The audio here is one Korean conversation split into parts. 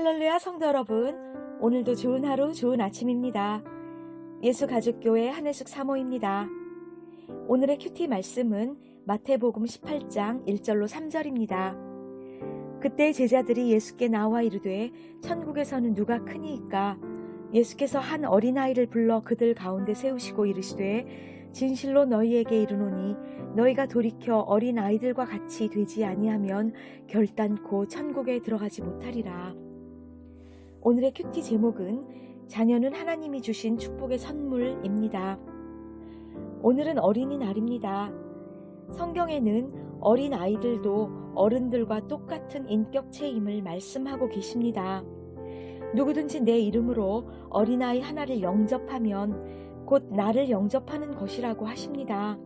할렐루야 성도 여러분, 오늘도 좋은 하루, 좋은 아침입니다. 예수 가족교회 한혜숙 사모입니다. 오늘의 큐티 말씀은 마태복음 18장 1절로 3절입니다. 그때 제자들이 예수께 나와 이르되 천국에서는 누가 크니이까 예수께서 한 어린아이를 불러 그들 가운데 세우시고 이르시되 진실로 너희에게 이르노니 너희가 돌이켜 어린 아이들과 같이 되지 아니하면 결단코 천국에 들어가지 못하리라. 오늘의 큐티 제목은 자녀는 하나님이 주신 축복의 선물입니다. 오늘은 어린이날입니다. 성경에는 어린 아이들도 어른들과 똑같은 인격체임을 말씀하고 계십니다. 누구든지 내 이름으로 어린아이 하나를 영접하면 곧 나를 영접하는 것이라고 하십니다.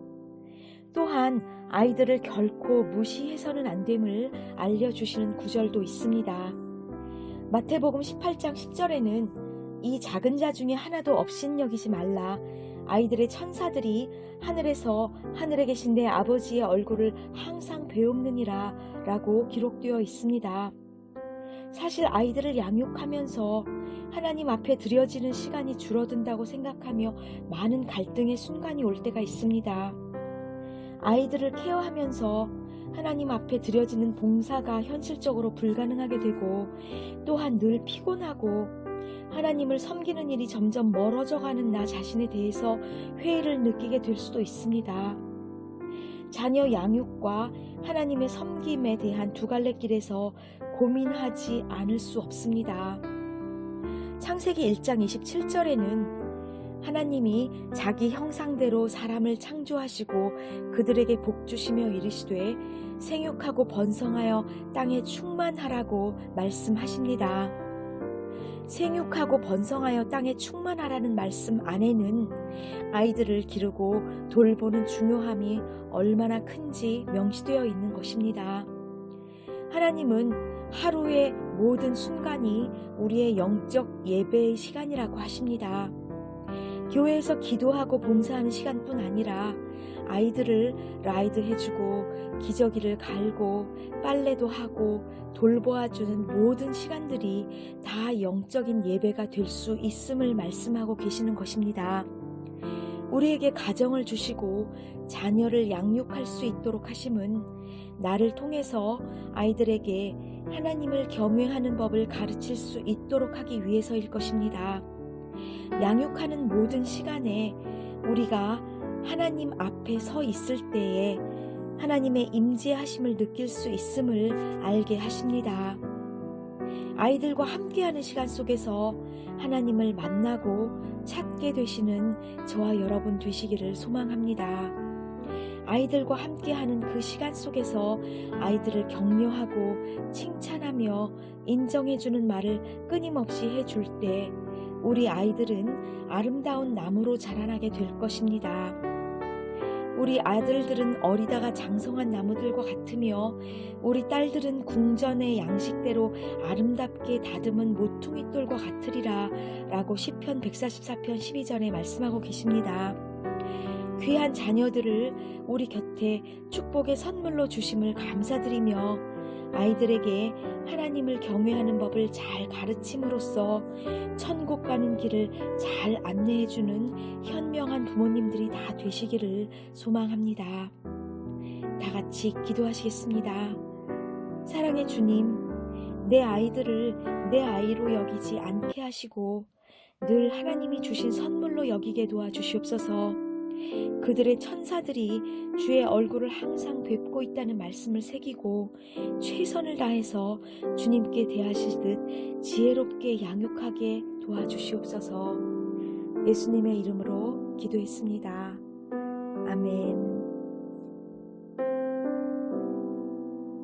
또한 아이들을 결코 무시해서는 안 됨을 알려주시는 구절도 있습니다. 마태복음 18장 10절에는 이 작은 자 중에 하나도 없인 여기지 말라. 아이들의 천사들이 하늘에서 하늘에 계신 내 아버지의 얼굴을 항상 배웁느니라 라고 기록되어 있습니다. 사실 아이들을 양육하면서 하나님 앞에 드려지는 시간이 줄어든다고 생각하며 많은 갈등의 순간이 올 때가 있습니다. 아이들을 케어하면서 하나님 앞에 드려지는 봉사가 현실적으로 불가능하게 되고 또한 늘 피곤하고 하나님을 섬기는 일이 점점 멀어져 가는 나 자신에 대해서 회의를 느끼게 될 수도 있습니다. 자녀 양육과 하나님의 섬김에 대한 두 갈래 길에서 고민하지 않을 수 없습니다. 창세기 1장 27절에는 하나님이 자기 형상대로 사람을 창조하시고 그들에게 복 주시며 이르시되 생육하고 번성하여 땅에 충만하라고 말씀하십니다. 생육하고 번성하여 땅에 충만하라는 말씀 안에는 아이들을 기르고 돌보는 중요함이 얼마나 큰지 명시되어 있는 것입니다. 하나님은 하루의 모든 순간이 우리의 영적 예배의 시간이라고 하십니다. 교회에서 기도하고 봉사하는 시간뿐 아니라 아이들을 라이드 해주고 기저귀를 갈고 빨래도 하고 돌보아주는 모든 시간들이 다 영적인 예배가 될 수 있음을 말씀하고 계시는 것입니다. 우리에게 가정을 주시고 자녀를 양육할 수 있도록 하심은 나를 통해서 아이들에게 하나님을 겸해하는 법을 가르칠 수 있도록 하기 위해서일 것입니다. 양육하는 모든 시간에 우리가 하나님 앞에 서 있을 때에 하나님의 임재하심을 느낄 수 있음을 알게 하십니다. 아이들과 함께하는 시간 속에서 하나님을 만나고 찾게 되시는 저와 여러분 되시기를 소망합니다. 아이들과 함께하는 그 시간 속에서 아이들을 격려하고 칭찬하며 인정해주는 말을 끊임없이 해줄 때 우리 아이들은 아름다운 나무로 자라나게 될 것입니다. 우리 아들들은 어리다가 장성한 나무들과 같으며 우리 딸들은 궁전의 양식대로 아름답게 다듬은 모퉁이 돌과 같으리라 라고 시편 144편 12절에 말씀하고 계십니다. 귀한 자녀들을 우리 곁에 축복의 선물로 주심을 감사드리며 아이들에게 하나님을 경외하는 법을 잘 가르침으로써 천국 가는 길을 잘 안내해주는 현명한 부모님들이 다 되시기를 소망합니다. 다 같이 기도하시겠습니다. 사랑의 주님, 내 아이들을 내 아이로 여기지 않게 하시고 늘 하나님이 주신 선물로 여기게 도와주시옵소서. 그들의 천사들이 주의 얼굴을 항상 뵙고 있다는 말씀을 새기고 최선을 다해서 주님께 대하시듯 지혜롭게 양육하게 도와주시옵소서 예수님의 이름으로 기도했습니다. 아멘.